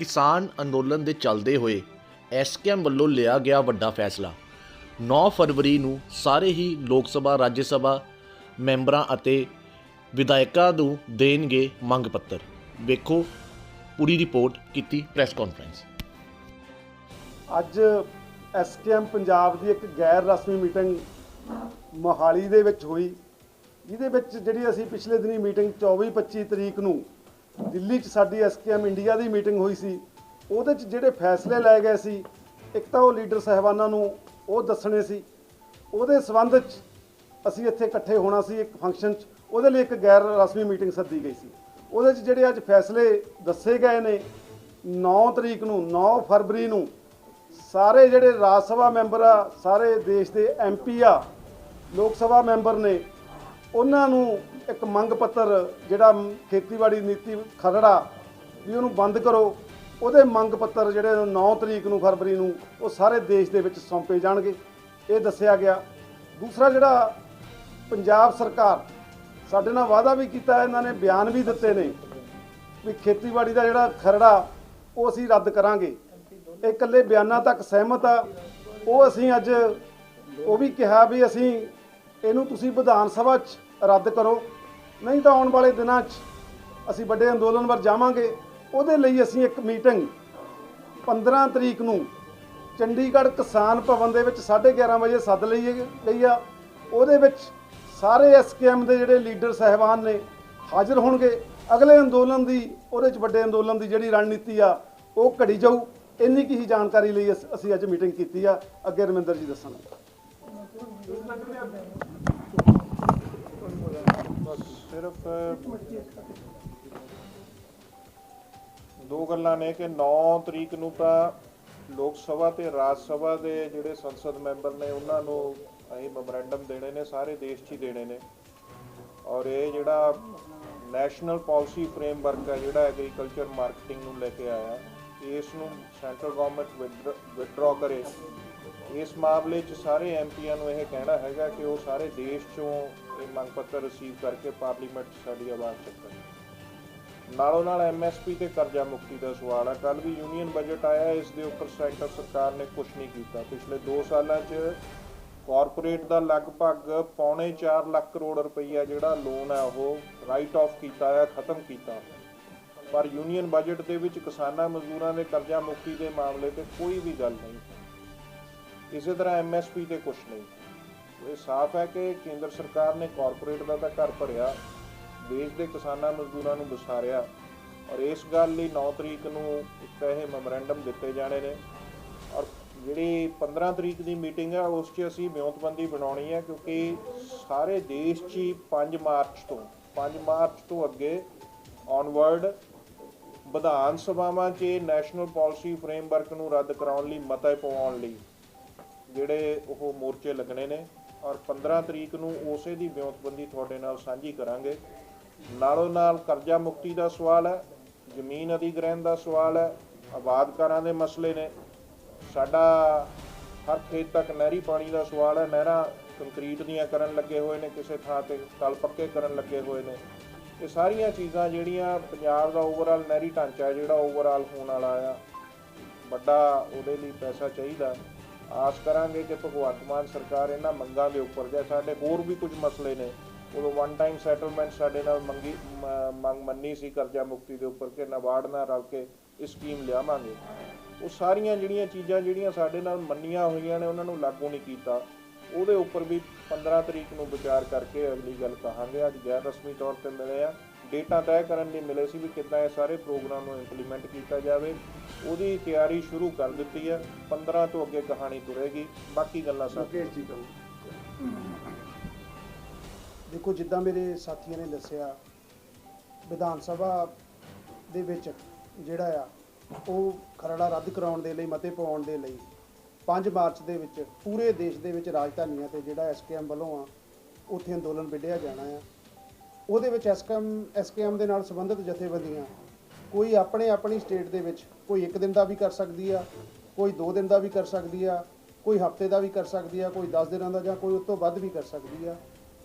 ਕਿਸਾਨ ਅੰਦੋਲਨ ਦੇ ਚੱਲਦੇ ਹੋਏ ਐਸਕੇਐਮ ਵੱਲੋਂ ਲਿਆ ਗਿਆ ਵੱਡਾ ਫੈਸਲਾ। 9 ਫਰਵਰੀ ਨੂੰ ਸਾਰੇ ਹੀ ਲੋਕ ਸਭਾ, ਰਾਜ ਸਭਾ ਮੈਂਬਰਾਂ ਅਤੇ ਵਿਧਾਇਕਾਂ ਨੂੰ ਦੇਣਗੇ ਮੰਗ ਪੱਤਰ। ਵੇਖੋ ਪੂਰੀ ਰਿਪੋਰਟ ਕੀਤੀ ਪ੍ਰੈਸ ਕਾਨਫਰੰਸ। ਅੱਜ ਐਸਕੇਐਮ ਪੰਜਾਬ ਦੀ ਇੱਕ ਗੈਰ ਰਸਮੀ ਮੀਟਿੰਗ ਮੋਹਾਲੀ ਦੇ ਵਿੱਚ ਹੋਈ। ਜਿਹਦੇ ਵਿੱਚ ਜਿਹੜੀ ਅਸੀਂ ਪਿਛਲੇ ਦਿਨੀ ਮੀਟਿੰਗ 24-25 ਤਰੀਕ ਨੂੰ ਦਿੱਲੀ 'ਚ ਸਾਡੀ ਐਸਕੇਐਮ ਇੰਡੀਆ ਦੀ ਮੀਟਿੰਗ ਹੋਈ ਸੀ। ਉਹਦੇ 'ਚ ਜਿਹੜੇ ਫੈਸਲੇ ਲਏ ਗਏ ਸੀ, ਇੱਕ ਤਾਂ ਉਹ ਲੀਡਰ ਸਹਿਬਾਨਾਂ ਨੂੰ ਉਹ ਦੱਸਣੇ ਸੀ। ਉਹਦੇ ਸਬੰਧ 'ਚ ਅਸੀਂ ਇੱਥੇ ਇਕੱਠੇ ਹੋਣਾ ਸੀ ਇੱਕ ਫੰਕਸ਼ਨ 'ਚ। ਉਹਦੇ ਲਈ ਇੱਕ ਗੈਰ ਰਸਮੀ ਮੀਟਿੰਗ ਸੱਦੀ ਗਈ ਸੀ। ਉਹਦੇ 'ਚ ਜਿਹੜੇ ਅੱਜ ਫੈਸਲੇ ਦੱਸੇ ਗਏ ਨੇ 9 ਤਰੀਕ ਨੂੰ 9 ਫਰਵਰੀ ਨੂੰ, ਸਾਰੇ ਜਿਹੜੇ ਰਾਜ ਸਭਾ ਮੈਂਬਰ ਆ, ਸਾਰੇ ਦੇਸ਼ ਦੇ ਐਮਪੀ ਆ, ਲੋਕ ਸਭਾ ਮੈਂਬਰ ਨੇ, ਉਹਨਾਂ ਨੂੰ ਇੱਕ ਮੰਗ ਪੱਤਰ ਜਿਹੜਾ ਖੇਤੀਬਾੜੀ ਨੀਤੀ ਖਰੜਾ ਵੀ ਉਹਨੂੰ ਬੰਦ ਕਰੋ, ਉਹਦੇ ਮੰਗ ਪੱਤਰ ਜਿਹੜੇ 9 ਤਰੀਕ ਨੂੰ ਫਰਵਰੀ ਨੂੰ ਉਹ ਸਾਰੇ ਦੇਸ਼ ਦੇ ਵਿੱਚ ਸੌਂਪੇ ਜਾਣਗੇ। ਇਹ ਦੱਸਿਆ ਗਿਆ। ਦੂਸਰਾ ਜਿਹੜਾ ਪੰਜਾਬ ਸਰਕਾਰ ਸਾਡੇ ਨਾਲ ਵਾਅਦਾ ਵੀ ਕੀਤਾ, ਇਹਨਾਂ ਨੇ ਬਿਆਨ ਵੀ ਦਿੱਤੇ ਨੇ ਵੀ ਖੇਤੀਬਾੜੀ ਦਾ ਜਿਹੜਾ ਖਰੜਾ ਉਹ ਅਸੀਂ ਰੱਦ ਕਰਾਂਗੇ। ਇਹ ਇਕੱਲੇ ਬਿਆਨਾਂ ਤੱਕ ਸਹਿਮਤ ਆ। ਉਹ ਅਸੀਂ ਅੱਜ ਉਹ ਵੀ ਕਿਹਾ ਵੀ ਅਸੀਂ ਇਹਨੂੰ ਤੁਸੀਂ ਵਿਧਾਨ ਸਭਾ 'ਚ ਰੱਦ ਕਰੋ। ਨਹੀਂ ਤਾਂ ਆਉਣ ਵਾਲੇ ਦਿਨਾਂ 'ਚ ਅਸੀਂ ਵੱਡੇ ਅੰਦੋਲਨ ਵੱਲ ਜਾਵਾਂਗੇ। ਉਹਦੇ ਲਈ ਅਸੀਂ ਇੱਕ ਮੀਟਿੰਗ 15 ਤਰੀਕ ਨੂੰ ਚੰਡੀਗੜ੍ਹ ਕਿਸਾਨ ਭਵਨ ਦੇ ਵਿੱਚ 11:30 ਵਜੇ ਸੱਦ ਲਈ ਗਈ ਆ। ਉਹਦੇ ਵਿੱਚ ਸਾਰੇ ਐਸਕੇਐਮ ਦੇ ਜਿਹੜੇ ਲੀਡਰ ਸਹਿਬਾਨ ਨੇ ਹਾਜ਼ਰ ਹੋਣਗੇ। ਅਗਲੇ ਅੰਦੋਲਨ ਦੀ, ਉਹਦੇ ਚ ਵੱਡੇ ਅੰਦੋਲਨ ਦੀ ਜਿਹੜੀ ਰਣਨੀਤੀ ਆ, ਉਹ ਘੜੀ ਜਾਊ। ਇੰਨੀ ਕੀ ਹੀ ਜਾਣਕਾਰੀ ਲਈ ਅਸ- ਅਸੀਂ ਅੱਜ ਮੀਟਿੰਗ ਕੀਤੀ ਆ। ਅੱਗੇ ਰਮਿੰਦਰ ਜੀ ਦੱਸਣਗੇ। ਸਿਰਫ ਦੋ ਗੱਲਾਂ ਨੇ ਕਿ 9 ਤਰੀਕ ਨੂੰ ਤਾਂ ਲੋਕ ਸਭਾ ਤੇ ਰਾਜ ਸਭਾ ਦੇ ਜਿਹੜੇ ਸੰਸਦ ਮੈਂਬਰ ਨੇ, ਉਹਨਾਂ ਨੂੰ ਅਸੀਂ ਮੈਮੋਰੈਂਡਮ ਦੇਣੇ ਨੇ, ਸਾਰੇ ਦੇਸ਼ 'ਚ ਹੀ ਦੇਣੇ ਨੇ। ਔਰ ਇਹ ਜਿਹੜਾ ਨੈਸ਼ਨਲ ਪਾਲਿਸੀ ਫਰੇਮਵਰਕ ਹੈ ਜਿਹੜਾ ਐਗਰੀਕਲਚਰ ਮਾਰਕੀਟਿੰਗ ਨੂੰ ਲੈ ਕੇ ਆਇਆ ਇਸ ਨੂੰ ਸੈਂਟਰਲ ਗਵਰਨਮੈਂਟ ਵਿਡਰਾ ਕਰੇ। ਇਸ ਮਾਮਲੇ 'ਚ ਸਾਰੇ ਐਮਪੀਆਂ ਨੂੰ ਇਹ ਕਹਿਣਾ ਹੈਗਾ ਕਿ ਉਹ ਸਾਰੇ ਦੇਸ਼ 'ਚੋਂ ਇਹ ਮੰਗ ਪੱਤਰ ਰਿਸੀਵ ਕਰਕੇ ਪਾਰਲੀਮੈਂਟ 'ਚ ਸਾਡੀ ਆਵਾਜ਼ ਚੱਕਣ। ਨਾਲੋਂ ਨਾਲ ਐਮਐਸਪੀ ਤੇ ਕਰਜ਼ਾ ਮੁਕਤੀ ਦਾ ਸਵਾਲ ਆ। ਕੱਲ ਵੀ ਯੂਨੀਅਨ ਬਜਟ ਆਇਆ, ਇਸ ਦੇ ਉੱਪਰ ਸੈਂਟਰ ਸਰਕਾਰ ਨੇ ਕੁਝ ਨਹੀਂ ਕੀਤਾ। ਪਿਛਲੇ 2 ਸਾਲਾਂ 'ਚ ਕਾਰਪੋਰੇਟ ਦਾ ਲਗਭਗ ਪੌਣੇ 4 ਲੱਖ ਕਰੋੜ ਰੁਪਈਆ ਜਿਹੜਾ ਲੋਨ ਹੈ ਉਹ ਰਾਈਟ ਆਫ ਕੀਤਾ ਹੈ ਖਤਮ ਕੀਤਾ। ਪਰ ਯੂਨੀਅਨ ਬਜਟ ਦੇ ਵਿੱਚ ਕਿਸਾਨਾਂ ਮਜ਼ਦੂਰਾਂ ਦੇ ਕਰਜ਼ਾ ਮੁਕਤੀ ਦੇ ਮਾਮਲੇ ਤੇ ਕੋਈ ਵੀ ਗੱਲ ਨਹੀਂ। ਇਸੇ ਤਰ੍ਹਾਂ ਐਮਐਸਪੀ ਤੇ ਕੁਝ ਨਹੀਂ। ਇਹ ਸਾਫ਼ ਹੈ ਕਿ ਕੇਂਦਰ ਸਰਕਾਰ ਨੇ ਕਾਰਪੋਰੇਟ ਦਾ ਤਾਂ ਘਰ ਭਰਿਆ, ਦੇਸ਼ ਦੇ ਕਿਸਾਨਾਂ ਮਜ਼ਦੂਰਾਂ ਨੂੰ ਵਿਸਾਰਿਆ ਔਰ ਇਸ ਗੱਲ ਲਈ 9 ਤਰੀਕ ਨੂੰ ਇੱਕ ਇਹ ਮੈਮੋਰੈਂਡਮ ਦਿੱਤੇ ਜਾਣੇ ਨੇ ਔਰ ਜਿਹੜੀ 15 ਤਰੀਕ ਦੀ ਮੀਟਿੰਗ ਹੈ ਉਸ 'ਚ ਅਸੀਂ ਵਿਉਂਤਬੰਦੀ ਬਣਾਉਣੀ ਹੈ ਕਿਉਂਕਿ ਸਾਰੇ ਦੇਸ਼ 'ਚ ਹੀ 5 ਮਾਰਚ ਤੋਂ 5 ਮਾਰਚ ਤੋਂ ਅੱਗੇ ਔਨਵਰਡ ਵਿਧਾਨ ਸਭਾਵਾਂ 'ਚ ਨੈਸ਼ਨਲ ਪਾਲਿਸੀ ਫਰੇਮਵਰਕ ਨੂੰ ਰੱਦ ਕਰਾਉਣ ਲਈ ਮਤਾ ਪਵਾਉਣ ਲਈ ਜਿਹੜੇ ਉਹ ਮੋਰਚੇ ਲੱਗਣੇ ਨੇ ਔਰ 15 ਤਰੀਕ ਨੂੰ ਉਸੇ ਦੀ ਵਿਉਂਤਬੰਦੀ ਤੁਹਾਡੇ ਨਾਲ ਸਾਂਝੀ ਕਰਾਂਗੇ। ਨਾਲੋਂ ਨਾਲ ਕਰਜ਼ਾ ਮੁਕਤੀ ਦਾ ਸਵਾਲ ਹੈ, ਜ਼ਮੀਨ ਅਧਿਗ੍ਰਹਿਣ ਦਾ ਸਵਾਲ ਹੈ, ਆਬਾਦਕਾਰਾਂ ਦੇ ਮਸਲੇ ਨੇ। ਸਾਡਾ ਹਰ ਖੇਤ ਤੱਕ ਨਹਿਰੀ ਪਾਣੀ ਦਾ ਸਵਾਲ ਹੈ, ਨਹਿਰਾਂ ਕੰਕਰੀਟ ਦੀਆਂ ਕਰਨ ਲੱਗੇ ਹੋਏ ਨੇ ਕਿਸੇ ਥਾਂ ਤੇ, ਤਲ ਪੱਕੇ ਕਰਨ ਲੱਗੇ ਹੋਏ ਨੇ। ਇਹ ਸਾਰੀਆਂ ਚੀਜ਼ਾਂ ਜਿਹੜੀਆਂ ਪੰਜਾਬ ਦਾ ਓਵਰਆਲ ਨਹਿਰੀ ਢਾਂਚਾ ਜਿਹੜਾ ਓਵਰਆਲ ਹੋਣ ਵਾਲਾ ਆ, ਵੱਡਾ ਉਹਦੇ ਲਈ ਪੈਸਾ ਚਾਹੀਦਾ। ਆਸ ਕਰਾਂਗੇ ਕਿ ਭਗਵੰਤ ਮਾਨ ਸਰਕਾਰ ਇਹਨਾਂ ਮੰਗਾਂ ਦੇ ਉੱਪਰ, ਜਾਂ ਸਾਡੇ ਹੋਰ ਵੀ ਕੁਝ ਮਸਲੇ ਨੇ, ਉਦੋਂ ਵਨ ਟਾਈਮ ਸੈਟਲਮੈਂਟ ਸਾਡੇ ਨਾਲ ਮੰਗੀ ਮੰਗ ਮੰਨੀ ਸੀ ਕਰਜ਼ਾ ਮੁਕਤੀ ਦੇ ਉੱਪਰ ਕਿ ਨਬਾਰਡ ਨਾਲ ਰਲ ਕੇ ਇਹ ਸਕੀਮ ਲਿਆਵਾਂਗੇ। ਉਹ ਸਾਰੀਆਂ ਜਿਹੜੀਆਂ ਚੀਜ਼ਾਂ ਜਿਹੜੀਆਂ ਸਾਡੇ ਨਾਲ ਮੰਨੀਆਂ ਹੋਈਆਂ ਨੇ, ਉਹਨਾਂ ਨੂੰ ਲਾਗੂ ਨਹੀਂ ਕੀਤਾ। ਉਹਦੇ ਉੱਪਰ ਵੀ 15 ਤਰੀਕ ਨੂੰ ਵਿਚਾਰ ਕਰਕੇ ਅਗਲੀ ਗੱਲ ਕਹਾਂਗੇ। ਅੱਜ ਗੈਰ ਰਸਮੀ ਤੌਰ ਤੇ ਮਿਲੇ ਆ। ਡੇਟਾ ਤੈਅ ਕਰਨ ਲਈ ਮਿਲੇ ਸੀ ਵੀ ਕਿੱਦਾਂ ਇਹ ਸਾਰੇ ਪ੍ਰੋਗਰਾਮ ਨੂੰ ਇੰਪਲੀਮੈਂਟ ਕੀਤਾ ਜਾਵੇ। ਉਹਦੀ ਤਿਆਰੀ ਸ਼ੁਰੂ ਕਰ ਦਿੱਤੀ ਹੈ 15 ਤੋਂ ਅੱਗੇ ਕਹਾਣੀ ਤੁਰੇਗੀ। ਬਾਕੀ ਗੱਲਾਂ ਸਭ ਜੀ ਕਰੋ ਦੇਖੋ, ਜਿੱਦਾਂ ਮੇਰੇ ਸਾਥੀਆਂ ਨੇ ਦੱਸਿਆ, ਵਿਧਾਨ ਸਭਾ ਦੇ ਵਿੱਚ ਜਿਹੜਾ ਆ, ਉਹ ਖਰੜਾ ਰੱਦ ਕਰਾਉਣ ਦੇ ਲਈ, ਮਤੇ ਪਾਉਣ ਦੇ ਲਈ 5 ਮਾਰਚ ਦੇ ਵਿੱਚ ਪੂਰੇ ਦੇਸ਼ ਦੇ ਵਿੱਚ ਰਾਜਧਾਨੀਆਂ ਤੇ ਜਿਹੜਾ ਐਸਕੇਐਮ ਵੱਲੋਂ ਆ, ਉੱਥੇ ਅੰਦੋਲਨ ਵਿੱਢਿਆ ਜਾਣਾ ਆ। ਉਹਦੇ ਵਿੱਚ ਐਸਕੇਐਮ ਐਸਕੇਐਮ ਦੇ ਨਾਲ ਸੰਬੰਧਿਤ ਜਥੇਬੰਦੀਆਂ ਕੋਈ ਆਪਣੇ ਆਪਣੀ ਸਟੇਟ ਦੇ ਵਿੱਚ ਕੋਈ ਇੱਕ ਦਿਨ ਦਾ ਵੀ ਕਰ ਸਕਦੀ ਆ, ਕੋਈ 2 ਦਿਨ ਦਾ ਵੀ ਕਰ ਸਕਦੀ ਆ, ਕੋਈ ਹਫ਼ਤੇ ਦਾ ਵੀ ਕਰ ਸਕਦੀ ਆ, ਕੋਈ 10 ਦਿਨਾਂ ਦਾ ਜਾਂ ਕੋਈ ਉਸ ਤੋਂ ਵੱਧ ਵੀ ਕਰ ਸਕਦੀ ਆ।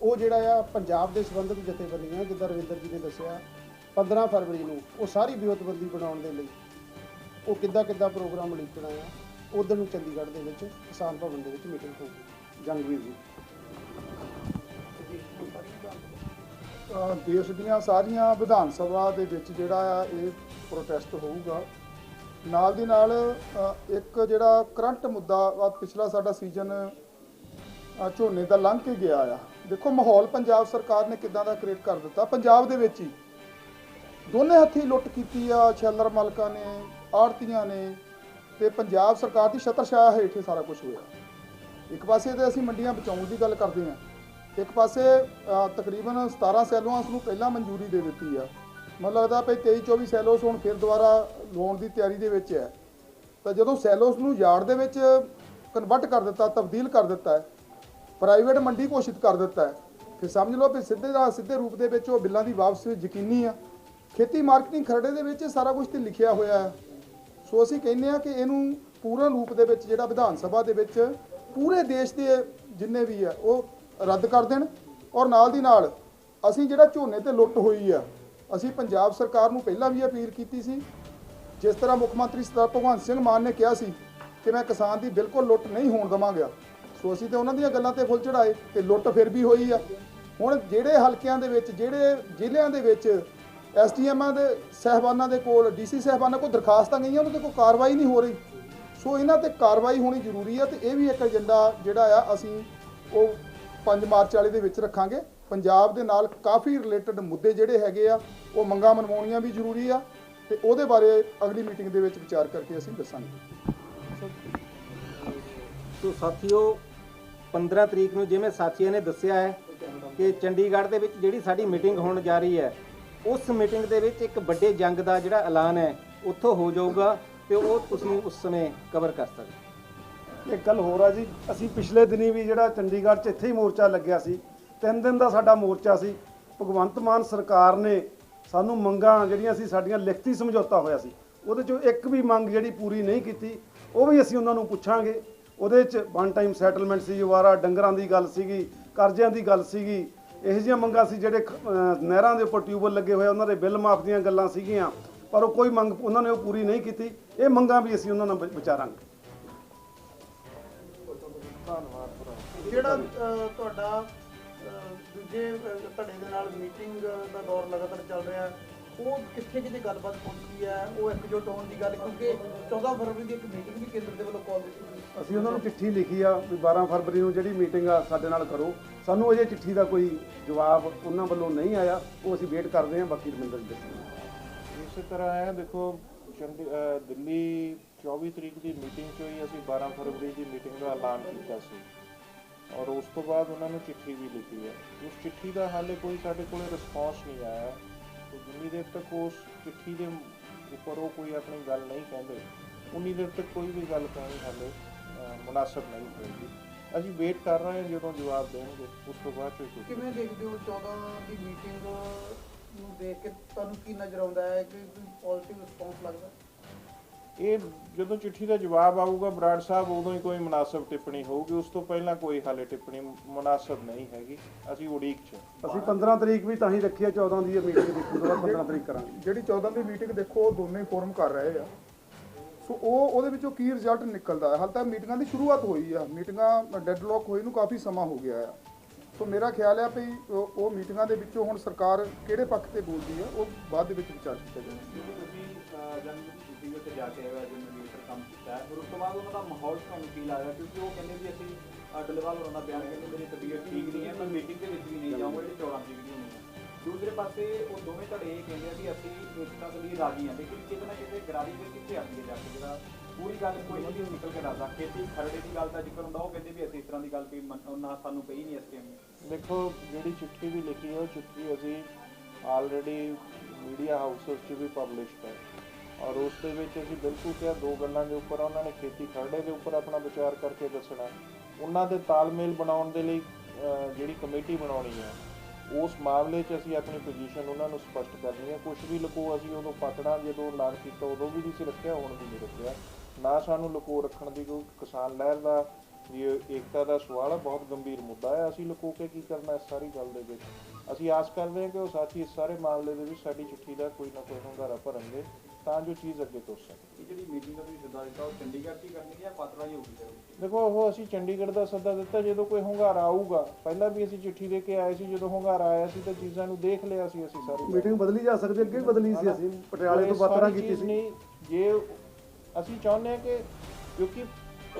ਉਹ ਜਿਹੜਾ ਆ, ਪੰਜਾਬ ਦੇ ਸੰਬੰਧਿਤ ਜਥੇਬੰਦੀਆਂ, ਜਿੱਦਾਂ ਰਵਿੰਦਰ ਜੀ ਨੇ ਦੱਸਿਆ 15 ਫਰਵਰੀ ਨੂੰ ਉਹ ਸਾਰੀ ਵਿਉਂਤਬੰਦੀ ਬਣਾਉਣ ਦੇ ਲਈ ਉਹ ਕਿੱਦਾਂ ਕਿੱਦਾਂ ਪ੍ਰੋਗਰਾਮ ਲਿਖਣਾ ਆ ਉਦੋਂ ਨੂੰ ਚੰਡੀਗੜ੍ਹ ਦੇ ਵਿੱਚ ਕਿਸਾਨ ਭਵਨ ਦੇ ਵਿੱਚ ਮੀਟਿੰਗ ਹੋਊਗੀ ਜੰਗਵੀਰ ਜੀ ਦੇਸ਼ ਦੀਆਂ ਸਾਰੀਆਂ ਵਿਧਾਨ ਸਭਾ ਦੇ ਵਿੱਚ ਜਿਹੜਾ ਆ ਇਹ ਪ੍ਰੋਟੈਸਟ ਹੋਊਗਾ। ਨਾਲ ਦੀ ਨਾਲ ਇੱਕ ਜਿਹੜਾ ਕਰੰਟ ਮੁੱਦਾ ਪਿਛਲਾ ਸਾਡਾ ਸੀਜ਼ਨ ਝੋਨੇ ਦਾ ਲੰਘ ਕੇ ਗਿਆ ਆ। ਦੇਖੋ, ਮਾਹੌਲ ਪੰਜਾਬ ਸਰਕਾਰ ਨੇ ਕਿਦਾਂ ਦਾ ਕ੍ਰੀਏਟ ਕਰ ਦਿੱਤਾ। ਪੰਜਾਬ ਦੇ ਵਿੱਚ ਹੀ ਦੋਨੇ ਹੱਥੀ ਲੁੱਟ ਕੀਤੀ ਆ, ਛੈਲਰ ਮਾਲਕਾਂ ਨੇ ਆੜਤੀਆਂ ਨੇ। ਤੇ ਪੰਜਾਬ ਸਰਕਾਰ ਦੀ ਛਤਰਛਾਇਆ ਹੇਠ ਇਹ ਸਾਰਾ ਕੁਝ ਹੋਇਆ। ਇੱਕ ਪਾਸੇ ਤੇ ਅਸੀਂ ਮੰਡੀਆਂ ਬਚਾਉਣ ਦੀ ਗੱਲ ਕਰਦੇ ਹਾਂ। ਇੱਕ ਪਾਸੇ ਤਕਰੀਬਨ 17 ਸੈਲੋਸ ਨੂੰ ਪਹਿਲਾਂ ਮਨਜ਼ੂਰੀ ਦੇ ਦਿੱਤੀ ਆ। ਮੈਨੂੰ ਲੱਗਦਾ ਭਈ 23 24 ਸੈਲੋਸ ਹੁਣ ਫਿਰ ਦੁਬਾਰਾ ਲਾਉਣ ਦੀ ਤਿਆਰੀ ਦੇ ਵਿੱਚ ਹੈ। ਤਾਂ ਜਦੋਂ ਸੈਲੋਸ ਨੂੰ ਯਾਰਡ ਦੇ ਵਿੱਚ ਕਨਵਰਟ ਕਰ ਦਿੱਤਾ, ਤਬਦੀਲ ਕਰ ਦਿੱਤਾ ਪ੍ਰਾਈਵੇਟ ਮੰਡੀ ਘੋਸ਼ਿਤ ਕਰ ਦਿੱਤਾ ਫਿਰ ਸਮਝ ਲਓ ਵੀ ਸਿੱਧੇ ਦਾ ਸਿੱਧੇ ਰੂਪ ਦੇ ਵਿੱਚ ਉਹ ਬਿੱਲਾਂ ਦੀ ਵਾਪਸੀ ਯਕੀਨੀ ਆ। ਖੇਤੀ ਮਾਰਕੀਟਿੰਗ ਖਰੜੇ ਦੇ ਵਿੱਚ ਸਾਰਾ ਕੁਝ ਤੇ ਲਿਖਿਆ ਹੋਇਆ ਹੈ। ਸੋ ਅਸੀਂ ਕਹਿੰਦੇ ਆ ਕਿ ਇਹਨੂੰ ਪੂਰਨ ਰੂਪ ਦੇ ਵਿੱਚ ਜਿਹੜਾ ਵਿਧਾਨ ਸਭਾ ਦੇ ਵਿੱਚ ਪੂਰੇ ਦੇਸ਼ ਦੇ ਜਿੰਨੇ ਵੀ ਆ, ਉਹ ਰੱਦ ਕਰ ਦੇਣ ਔਰ ਨਾਲ ਦੀ ਨਾਲ ਅਸੀਂ ਜਿਹੜਾ ਝੋਨੇ ਤੇ ਲੁੱਟ ਹੋਈ ਆ, ਅਸੀਂ ਪੰਜਾਬ ਸਰਕਾਰ ਨੂੰ ਪਹਿਲਾਂ ਵੀ ਅਪੀਲ ਕੀਤੀ ਸੀ, ਜਿਸ ਤਰ੍ਹਾਂ ਮੁੱਖ ਮੰਤਰੀ ਸਰਦਾਰ ਭਗਵੰਤ ਸਿੰਘ ਮਾਨ ਨੇ ਕਿਹਾ ਸੀ ਕਿ ਮੈਂ ਕਿਸਾਨ ਦੀ ਬਿਲਕੁਲ ਲੁੱਟ ਨਹੀਂ ਹੋਣ ਦਵਾਂਗਾ। ਸੋ ਅਸੀਂ ਤੇ ਉਹਨਾਂ ਦੀਆਂ ਗੱਲਾਂ ਤੇ ਫੁੱਲ ਚੜਾਏ ਤੇ ਲੁੱਟ ਫਿਰ ਵੀ ਹੋਈ ਆ। ਹੁਣ ਜਿਹੜੇ ਹਲਕਿਆਂ ਦੇ ਵਿੱਚ, ਜਿਹੜੇ ਜ਼ਿਲ੍ਹਿਆਂ ਦੇ ਵਿੱਚ ਐਸਡੀਐਮਾਂ ਦੇ ਸਹਿਬਾਨਾਂ ਦੇ ਕੋਲ, ਡੀਸੀ ਸਹਿਬਾਨਾਂ ਕੋਲ ਦਰਖਾਸਤਾਂ ਗਈਆਂ ਉਹਨਾਂ ਤੇ ਕੋਈ ਕਾਰਵਾਈ ਨਹੀਂ ਹੋ ਰਹੀ। ਸੋ ਇਹਨਾਂ ਤੇ ਕਾਰਵਾਈ ਹੋਣੀ ਜ਼ਰੂਰੀ ਆ ਤੇ ਇਹ ਵੀ ਇੱਕ ਏਜੰਡਾ ਜਿਹੜਾ ਆ, ਅਸੀਂ ਉਹ 5 ਮਾਰਚ ਵਾਲੇ ਦੇ ਵਿੱਚ ਰੱਖਾਂਗੇ। ਪੰਜਾਬ ਦੇ ਨਾਲ ਕਾਫੀ ਰਿਲੇਟਡ ਮੁੱਦੇ ਜਿਹੜੇ ਹੈਗੇ ਆ, ਉਹ ਮੰਗਾਂ ਮਨਵਾਉਣੀਆਂ ਵੀ ਜ਼ਰੂਰੀ ਆ ਤੇ ਉਹਦੇ ਬਾਰੇ ਅਗਲੀ ਮੀਟਿੰਗ ਦੇ ਵਿੱਚ ਵਿਚਾਰ ਕਰਕੇ ਅਸੀਂ ਦੱਸਾਂਗੇ। ਸੋ ਸਾਥੀਓ 15 ਤਰੀਕ ਨੂੰ ਜਿਵੇਂ ਸਾਥੀਆਂ ਨੇ ਦੱਸਿਆ ਹੈ ਕਿ ਚੰਡੀਗੜ੍ਹ ਦੇ ਵਿੱਚ ਜਿਹੜੀ ਸਾਡੀ ਮੀਟਿੰਗ ਹੋਣ ਜਾ ਰਹੀ ਹੈ ਉਸ ਮੀਟਿੰਗ ਦੇ ਵਿੱਚ ਇੱਕ ਵੱਡੇ ਜੰਗ ਦਾ ਜਿਹੜਾ ਐਲਾਨ ਹੈ, ਉੱਥੋਂ ਹੋ ਜਾਊਗਾ ਤੇ ਉਹ ਤੁਸੀਂ ਉਸ ਸਮੇਂ ਕਵਰ ਕਰ ਸਕਦੇ ਇੱਕ ਗੱਲ ਹੋਰ ਆ ਜੀ, ਅਸੀਂ ਪਿਛਲੇ ਦਿਨੀ ਵੀ ਜਿਹੜਾ ਚੰਡੀਗੜ੍ਹ 'ਚ ਇੱਥੇ ਹੀ ਮੋਰਚਾ ਲੱਗਿਆ ਸੀ, ਤਿੰਨ ਦਿਨ ਦਾ ਸਾਡਾ ਮੋਰਚਾ ਸੀ, ਭਗਵੰਤ ਮਾਨ ਸਰਕਾਰ ਨੇ ਸਾਨੂੰ ਮੰਗਾਂ ਜਿਹੜੀਆਂ ਸੀ, ਸਾਡੀਆਂ ਲਿਖਤੀ ਸਮਝੌਤਾ ਹੋਇਆ ਸੀ, ਉਹਦੇ 'ਚੋਂ ਇੱਕ ਵੀ ਮੰਗ ਜਿਹੜੀ ਪੂਰੀ ਨਹੀਂ ਕੀਤੀ, ਉਹ ਵੀ ਅਸੀਂ ਉਹਨਾਂ ਨੂੰ ਪੁੱਛਾਂਗੇ। ਉਹਦੇ 'ਚ ਵਨ ਟਾਈਮ ਸੈਟਲਮੈਂਟ ਸੀ, ਦੁਬਾਰਾ ਡੰਗਰਾਂ ਦੀ ਗੱਲ ਸੀਗੀ, ਕਰਜ਼ਿਆਂ ਦੀ ਗੱਲ ਸੀਗੀ ਇਹੋ ਜਿਹੀਆਂ ਮੰਗਾਂ ਸੀ ਜਿਹੜੇ ਅਹ ਨਹਿਰਾਂ ਦੇ ਉੱਪਰ ਟਿਊਬਲ ਲੱਗੇ ਹੋਏ ਉਹਨਾਂ ਦੇ ਬਿੱਲ ਮਾਫ ਦੀਆਂ ਗੱਲਾਂ ਸੀਗੀਆਂ। ਪਰ ਉਹ ਕੋਈ ਮੰਗ ਉਹਨਾਂ ਨੇ ਉਹ ਪੂਰੀ ਨਹੀਂ ਕੀਤੀ। ਇਹ ਮੰਗਾਂ ਵੀ ਅਸੀਂ ਉਹਨਾਂ ਨਾਲ ਵਿ- ਵਿਚਾਰਾਂਗੇ। ਜਿਹੜਾ ਤੁਹਾਡਾ ਦੂਜੇ ਧੜੇ ਦੇ ਨਾਲ ਮੀਟਿੰਗ ਦਾ ਦੌਰ ਲਗਾਤਾਰ ਚੱਲ ਰਿਹਾ ਹੈ, ਉਹ ਕਿੱਥੇ ਕਿਤੇ ਗੱਲਬਾਤ ਪਹੁੰਚੀ ਹੈ? ਉਹ ਇਕਜੁੱਟ ਹੋਣ ਦੀ ਗੱਲ ਕਿਉਂਕਿ 14 ਫਰਵਰੀ ਦੀ ਇੱਕ ਮੀਟਿੰਗ ਵੀ ਕੇਂਦਰ ਦੇ ਵੱਲੋਂ ਕਾਲ ਦਿੱਤੀ ਗਈ ਅਸੀਂ ਉਹਨਾਂ ਨੂੰ ਚਿੱਠੀ ਲਿਖੀ ਆ ਵੀ 12 ਫਰਵਰੀ ਨੂੰ ਜਿਹੜੀ ਮੀਟਿੰਗ ਆ ਸਾਡੇ ਨਾਲ ਕਰੋ। ਸਾਨੂੰ ਅਜੇ ਚਿੱਠੀ ਦਾ ਕੋਈ ਜਵਾਬ ਉਹਨਾਂ ਵੱਲੋਂ ਨਹੀਂ ਆਇਆ, ਉਹ ਅਸੀਂ ਵੇਟ ਕਰਦੇ ਹਾਂ, ਬਾਕੀ ਰਮਿੰਦਰ ਜੀ ਇਸੇ ਤਰ੍ਹਾਂ ਹੈ, ਦੇਖੋ ਚੰਡੀ ਦਿੱਲੀ 24 ਤਰੀਕ ਦੀ ਮੀਟਿੰਗ 'ਚੋਂ ਹੀ ਅਸੀਂ 12 ਫਰਵਰੀ ਦੀ ਮੀਟਿੰਗ ਦਾ ਐਲਾਨ ਕੀਤਾ ਸੀ। ਔਰ ਉਸ ਤੋਂ ਬਾਅਦ ਉਹਨਾਂ ਨੂੰ ਚਿੱਠੀ ਵੀ ਲਿਖੀ ਹੈ। ਉਸ ਚਿੱਠੀ ਦਾ ਹਾਲੇ ਕੋਈ ਸਾਡੇ ਕੋਲ ਰਿਸਪੌਂਸ ਨਹੀਂ ਆਇਆ। ਤੇ ਜਿੰਨੀ ਦੇਰ ਤੱਕ ਉਸ ਚਿੱਠੀ ਦੇ ਉੱਪਰ ਉਹ ਕੋਈ ਆਪਣੀ ਗੱਲ ਨਹੀਂ ਕਹਿੰਦੇ, ਉਨੀ ਦੇਰ ਤੱਕ ਕੋਈ ਵੀ ਗੱਲ ਕਹਿਣੀ ਹਾਲੇ ਮੁਨਾਸਬ ਨਹੀਂ ਹੋਏਗੀ। ਅਸੀਂ ਵੇਟ ਕਰ ਰਹੇ ਹਾਂ ਜਦੋਂ ਜਵਾਬ ਦੇਣਗੇ ਉਸ ਤੋਂ ਬਾਅਦ ਫਿਰ ਕੁਝ ਕਿਵੇਂ ਦੇਖਦੇ ਹੋ 14 ਦੀ ਮੀਟਿੰਗ ਨੂੰ ਦੇਖ ਕੇ ਤੁਹਾਨੂੰ ਕੀ ਨਜ਼ਰ ਆਉਂਦਾ ਹੈ ਕਿ ਕੋਈ ਪੋਜ਼ਿਟਿਵ ਰਿਸਪੌਂਸ ਲੱਗਦਾ? ਇਹ ਜਦੋਂ ਚਿੱਠੀ ਦਾ ਜਵਾਬ ਆਊਗਾ ਬਰਾੜ ਸਾਹਿਬ ਉਦੋਂ ਹੀ ਕੋਈ ਮੁਨਾਸਬ ਟਿੱਪਣੀ ਹੋਊਗੀ ਉਸ ਤੋਂ ਪਹਿਲਾਂ ਕੋਈ ਹਾਲੇ ਟਿੱਪਣੀ ਮੁਨਾਸਬ ਨਹੀਂ ਹੈਗੀ ਅਸੀਂ ਉਡੀਕ 'ਚ ਅਸੀਂ 15 ਤਰੀਕ ਵੀ ਤਾਂ ਹੀ ਰੱਖੀ ਆ 14 ਦੀ ਮੀਟਿੰਗ ਦੇਖਣ ਤੋਂ ਬਾਅਦ 15 ਤਰੀਕ ਕਰਾਂਗੇ। ਜਿਹੜੀ 14 ਦੀ ਮੀਟਿੰਗ ਦੇਖੋ ਉਹ ਦੋਨੇ ਫੋਰਮ ਕਰ ਰਹੇ ਆ। ਸੋ ਉਹ ਉਹਦੇ ਵਿੱਚੋਂ ਕੀ ਰਿਜ਼ਲਟ ਨਿਕਲਦਾ ਹੈ? ਹਾਲ ਤੱਕ ਮੀਟਿੰਗਾਂ ਦੀ ਸ਼ੁਰੂਆਤ ਹੋਈ ਆ। ਮੀਟਿੰਗਾਂ ਡੈਡਲੌਕ ਹੋਈ ਨੂੰ ਕਾਫੀ ਸਮਾਂ ਹੋ ਗਿਆ ਆ। ਸੋ ਮੇਰਾ ਖਿਆਲ ਹੈ ਵੀ ਉਹ ਮੀਟਿੰਗਾਂ ਦੇ ਵਿੱਚੋਂ ਹੁਣ ਸਰਕਾਰ ਕਿਹੜੇ ਪੱਖ ਤੇ ਬੋਲਦੀ ਆ, ਉਹ ਬਾਅਦ ਦੇ ਵਿੱਚ ਵਿਚਾਰ ਕੀਤਾ ਜਾਵੇਗਾ ਤੁਸੀਂ ਹੋਣਾ ਬਿਆਨ ਕਹਿੰਦੇ ਮੇਰੀ ਤਬੀਅਤ ਠੀਕ ਨਹੀਂ ਹੈ, ਮੈਂ ਮੀਟਿੰਗ ਦੇ ਵਿੱਚ ਵੀ ਨਹੀਂ ਜਾਊਂਗਾ ਜਿਹੜੀ 14 ਤਰੀਕ ਦੀ ਦੂਸਰੇ ਪਾਸੇ ਉਹ ਦੋਵੇਂ ਧੜੇ ਇਹ ਕਹਿੰਦੇ ਆ ਵੀ ਅਸੀਂ ਏਕਤਾ ਦੇ ਲਈ ਰਾਜੀ ਹਾਂ ਲੇਕਿਨ ਕਿਤੇ ਨਾ ਕਿਤੇ ਗਰਾਰੀ ਦੇ ਕਿੱਥੇ ਆਉਂਦੀ ਹੈ ਜਾ ਕੇ? ਜਿਹੜਾ ਪੂਰੀ ਗੱਲ ਕੋਈ ਨਹੀਂ ਨਿਕਲ ਕੇ ਦੱਸਦਾ ਖੇਤੀ ਖਰੜੇ ਦੀ ਗੱਲ ਦਾ ਜ਼ਿਕਰ ਹੁੰਦਾ, ਉਹ ਕਹਿੰਦੇ ਵੀ ਅਸੀਂ ਇਸ ਤਰ੍ਹਾਂ ਦੀ ਗੱਲ ਕੋਈ ਮੰਨ- ਸਾਨੂੰ ਕਹੀ ਨਹੀਂ ਇਸ ਟਾਈਮ ਦੇਖੋ, ਜਿਹੜੀ ਚਿੱਠੀ ਵੀ ਲਿਖੀ ਹੈ, ਉਹ ਚਿੱਠੀ ਅਸੀਂ ਆਲਰੇਡੀ ਮੀਡੀਆ ਹਾਊਸਸ 'ਚ ਵੀ ਪਬਲਿਸ਼ਡ ਹੈ। ਔਰ ਉਸ ਦੇ ਵਿੱਚ ਅਸੀਂ ਬਿਲਕੁਲ ਕਿਹਾ, ਦੋ ਗੱਲਾਂ ਦੇ ਉੱਪਰ ਉਹਨਾਂ ਨੇ ਖੇਤੀ ਖਰੜੇ ਦੇ ਉੱਪਰ ਆਪਣਾ ਵਿਚਾਰ ਕਰਕੇ ਦੱਸਣਾ। ਉਹਨਾਂ ਦੇ ਤਾਲਮੇਲ ਬਣਾਉਣ ਦੇ ਲਈ ਜਿਹੜੀ ਕਮੇਟੀ ਬਣਾਉਣੀ ਹੈ ਉਸ ਮਾਮਲੇ 'ਚ ਅਸੀਂ ਆਪਣੀ ਪੋਜੀਸ਼ਨ ਉਹਨਾਂ ਨੂੰ ਸਪਸ਼ਟ ਕਰਨੀ ਹੈ। ਕੁਝ ਵੀ ਲੁਕੋ ਅਸੀਂ ਉਦੋਂ ਪਕੜਾਂ, ਜਦੋਂ ਐਲਾਨ ਕੀਤਾ ਉਦੋਂ ਵੀ ਨਹੀਂ ਸੀ ਰੱਖਿਆ, ਹੁਣ ਵੀ ਨਹੀਂ ਰੱਖਿਆ। ਨਾ ਸਾਨੂੰ ਲੁਕੋ ਰੱਖਣ ਦੀ ਕੋਈ ਕਿਸਾਨ ਲਹਿਰ ਦਾ ਇਹ ਏਕਤਾ ਦਾ ਸਵਾਲ ਹੈ, ਬਹੁਤ ਗੰਭੀਰ ਮੁੱਦਾ ਹੈ। ਅਸੀਂ ਲੁਕੋ ਕੇ ਕੀ ਕਰਨਾ ਇਸ ਸਾਰੀ ਗੱਲ ਦੇ ਵਿੱਚ? ਅਸੀਂ ਆਸ ਕਰਦੇ ਹਾਂ ਕਿ ਉਹ ਸਾਥੀ ਇਸ ਸਾਰੇ ਮਾਮਲੇ ਦੇ ਵਿੱਚ ਸਾਡੀ ਚਿੱਠੀ ਦਾ ਕੋਈ ਨਾ ਕੋਈ ਹੁੰਗਾਰਾ ਭਰਨਗੇ। ਤਾਂ ਜੋ ਚੀਜ਼ ਅੱਗੇ ਤੁਰ ਸਕੇ। ਇਹ ਜਿਹੜੀ ਮੀਟਿੰਗ ਦਾ ਤੁਸੀਂ ਸੱਦਾ ਦਿੱਤਾ ਉਹ ਚੰਡੀਗੜ੍ਹ 'ਚ ਹੀ ਕਰਨੀ ਹੈ ਜਾਂ ਪਾਤੜਾ ਹੀ ਹੋਊਗੀ ਸਰ ਦੇਖੋ ਉਹ ਅਸੀਂ ਚੰਡੀਗੜ੍ਹ ਦਾ ਸੱਦਾ ਦਿੱਤਾ ਜਦੋਂ ਕੋਈ ਹੁੰਗਾਰਾ ਆਊਗਾ ਪਹਿਲਾਂ ਵੀ ਅਸੀਂ ਚਿੱਠੀ ਦੇ ਕੇ ਆਏ ਸੀ ਜਦੋਂ ਹੁੰਗਾਰਾ ਆਇਆ ਸੀ ਤਾਂ ਚੀਜ਼ਾਂ ਨੂੰ ਦੇਖ ਲਿਆ ਸੀ ਅਸੀਂ ਸਾਰੀ। ਮੀਟਿੰਗ ਬਦਲੀ ਜਾ ਸਕਦੀ ਅੱਗੇ ਵੀ ਬਦਲੀ ਸੀ ਅਸੀਂ ਪਟਿਆਲੇ ਤੋਂ ਸਾਰੀ ਕੀਤੀ ਸੀ। ਨਹੀਂ ਜੇ ਅਸੀਂ ਚਾਹੁੰਦੇ ਹਾਂ ਕਿ ਕਿਉਂਕਿ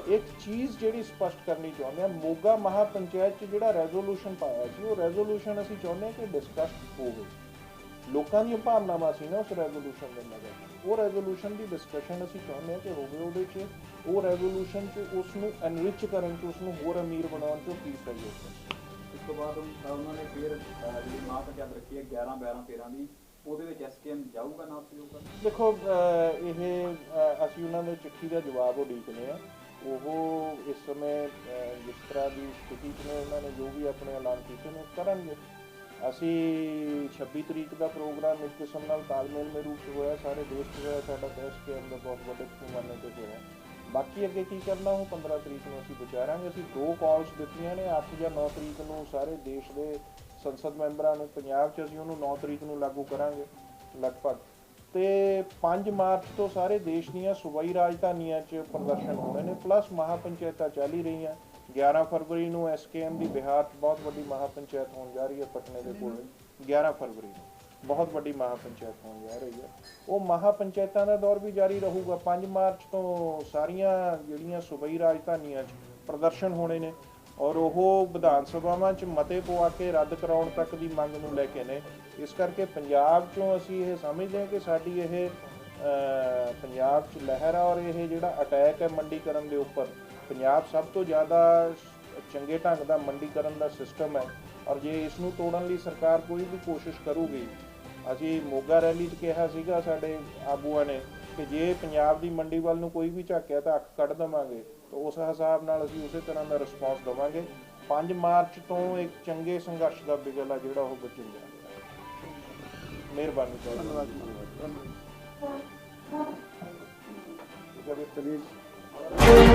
ਇੱਕ ਚੀਜ਼ ਜਿਹੜੀ ਸਪਸ਼ਟ ਕਰਨੀ ਚਾਹੁੰਦੇ ਹਾਂ ਮੋਗਾ ਮਹਾਪੰਚਾਇਤ 'ਚ ਜਿਹੜਾ ਰੈਜ਼ੋਲੂਸ਼ਨ ਪਾਇਆ ਸੀ ਉਹ ਰੈਜ਼ੋਲੂਸ਼ਨ ਅਸੀਂ ਚਾਹੁੰਦੇ ਹਾਂ ਕਿ ਡਿਸਕਸ ਹੋਵੇ। ਲੋਕਾਂ ਦੀਆਂ ਭਾਵਨਾਵਾਂ ਸੀ ਨਾ ਉਸ ਰੈਜ਼ੋਲੂਸ਼ਨ ਦੇ ਮਗਰ। ਉਹ ਰੈਜ਼ੋਲੂਸ਼ਨ ਦੀ ਡਿਸਕਸ਼ਨ ਅਸੀਂ ਚਾਹੁੰਦੇ ਹਾਂ ਕਿ ਹੋਵੇ ਉਹਦੇ 'ਚ ਉਹ ਰੈਜ਼ੋਲੂਸ਼ਨ 'ਚ ਉਸ ਨੂੰ ਐਨਰਿਚ ਕਰਨ 'ਚ ਉਸ ਨੂੰ ਹੋਰ ਅਮੀਰ ਬਣਾਉਣ 'ਚ ਕੀ ਸਹਿਯੋਗ ਉਸ ਤੋਂ ਬਾਅਦ ਉਹ- ਉਹਨਾਂ ਨੇ ਫਿਰ ਜਿਹੜੀ ਮਾਂ ਪੰਚਾਇਤ ਰੱਖੀ ਹੈ 11 12 13 ਦੀ ਉਹਦੇ ਵਿੱਚ ਐਸਕੇਐਮ ਜਾਊਗਾ ਨਾ ਸਹਿਯੋਗ ਕਰਨ ਦੇਖੋ ਇਹ ਅਸੀਂ ਉਹਨਾਂ ਦੇ ਚਿੱਠੀ ਦਾ ਜਵਾਬ ਉਡੀਕਦੇ ਆ ਉਹ ਇਸ ਸਮੇਂ ਜਿਸ ਤਰ੍ਹਾਂ ਦੀ ਸਥਿਤੀ 'ਚ ਨੇ ਉਹਨਾਂ ਨੇ ਜੋ ਵੀ ਆਪਣੇ ਐਲਾਨ ਕੀਤੇ ਨੇ ਕਰਨਗੇ। ਅਸੀਂ 26 ਤਰੀਕ ਦਾ ਪ੍ਰੋਗਰਾਮ ਇਸ ਕਿਸਮ ਨਾਲ ਤਾਲਮੇਲ ਮੇ ਰੂਪ 'ਚ ਹੋਇਆ, ਸਾਰੇ ਦੇਸ਼ 'ਚ ਹੋਇਆ, ਸਾਡਾ ਦੇਸ਼ ਕੇ ਅੰਦਰ ਬਹੁਤ ਵੱਡੇ ਪੈਮਾਨੇ ਤੇ ਹੋਇਆ। ਬਾਕੀ ਅੱਗੇ ਕੀ ਕਰਨਾ, ਉਹ 15 ਤਰੀਕ ਨੂੰ ਅਸੀਂ ਵਿਚਾਰਾਂਗੇ। ਅਸੀਂ ਦੋ ਕਾਲਸ ਦਿੱਤੀਆਂ ਨੇ 8 ਜਾਂ 9 ਤਰੀਕ ਨੂੰ ਸਾਰੇ ਦੇਸ਼ ਦੇ ਸੰਸਦ ਮੈਂਬਰਾਂ ਨੂੰ, ਪੰਜਾਬ 'ਚ ਅਸੀਂ ਉਹਨੂੰ 9 ਤਰੀਕ ਨੂੰ ਲਾਗੂ ਕਰਾਂਗੇ, ਲਗਭਗ। ਤੇ 5 ਮਾਰਚ ਤੋਂ ਸਾਰੇ ਦੇਸ਼ ਦੀਆਂ ਸੂਬਾਈ ਰਾਜਧਾਨੀਆਂ 'ਚ ਪ੍ਰਦਰਸ਼ਨ ਹੋਣੇ ਨੇ ਪਲੱਸ ਮਹਾਪੰਚਾਇਤਾਂ ਚੱਲ ਹੀ ਰਹੀਆਂ। 11 ਫਰਵਰੀ ਨੂੰ ਐਸਕੇਐਮ ਦੀ ਬਿਹਾਰ 'ਚ ਬਹੁਤ ਵੱਡੀ ਮਹਾਪੰਚਾਇਤ ਹੋਣ ਜਾ ਰਹੀ ਹੈ ਪਟਨੇ ਦੇ ਕੋਲ। 11 ਫਰਵਰੀ ਨੂੰ ਬਹੁਤ ਵੱਡੀ ਮਹਾਪੰਚਾਇਤ ਹੋਣ ਜਾ ਰਹੀ ਹੈ। ਉਹ ਮਹਾਪੰਚਾਇਤਾਂ ਦਾ ਦੌਰ ਵੀ ਜਾਰੀ ਰਹੂਗਾ। 5 ਮਾਰਚ ਤੋਂ ਸਾਰੀਆਂ ਜਿਹੜੀਆਂ ਸੂਬਾਈ ਰਾਜਧਾਨੀਆਂ 'ਚ ਪ੍ਰਦਰਸ਼ਨ ਹੋਣੇ ਨੇ ਔਰ ਉਹ ਵਿਧਾਨ ਸਭਾਵਾਂ 'ਚ ਮਤੇ ਪਵਾ ਕੇ ਰੱਦ ਕਰਾਉਣ ਤੱਕ ਦੀ ਮੰਗ ਨੂੰ ਲੈ ਕੇ ਨੇ। ਇਸ ਕਰਕੇ ਪੰਜਾਬ 'ਚੋਂ ਅਸੀਂ ਇਹ ਸਮਝਦੇ ਹਾਂ ਕਿ ਸਾਡੀ ਇਹ ਪੰਜਾਬ 'ਚ ਲਹਿਰ ਆ ਔਰ ਇਹ ਜਿਹੜਾ ਅਟੈਕ ਹੈ ਮੰਡੀਕਰਨ ਦੇ ਉੱਪਰ ਪੰਜਾਬ ਸਭ ਤੋਂ ਜ਼ਿਆਦਾ ਚੰਗੇ ਢੰਗ ਦਾ ਮੰਡੀਕਰਨ ਦਾ ਸਿਸਟਮ ਹੈ ਔਰ ਜੇ ਇਸ ਨੂੰ ਤੋੜਨ ਲਈ ਸਰਕਾਰ ਕੋਈ ਵੀ ਕੋਸ਼ਿਸ਼ ਕਰੂਗੀ ਅਸੀਂ ਮੋਗਾ ਰੈਲੀ 'ਚ ਕਿਹਾ ਸੀਗਾ ਸਾਡੇ ਆਗੂਆਂ ਨੇ ਕਿ ਜੇ ਪੰਜਾਬ ਦੀ ਮੰਡੀ ਵੱਲ ਨੂੰ ਕੋਈ ਵੀ ਝਾਕਿਆ ਤਾਂ ਅੱਖ ਕੱਢ ਦੇਵਾਂਗੇ ਤਾਂ ਉਸ ਹਿਸਾਬ ਨਾਲ ਅਸੀਂ ਉਸੇ ਤਰ੍ਹਾਂ ਦਾ ਰਿਸਪਾਂਸ ਦੇਵਾਂਗੇ। 5 ਮਾਰਚ ਤੋਂ ਇੱਕ ਚੰਗੇ ਸੰਘਰਸ਼ ਦਾ ਬਿਗਲ ਆ ਜਿਹੜਾ ਉਹ ਬਚਣ ਜਾ। ਰਿਹਾ ਮਿਹਰਬਾਨੀ ਧੰਨਵਾਦ ਚਲਿਏ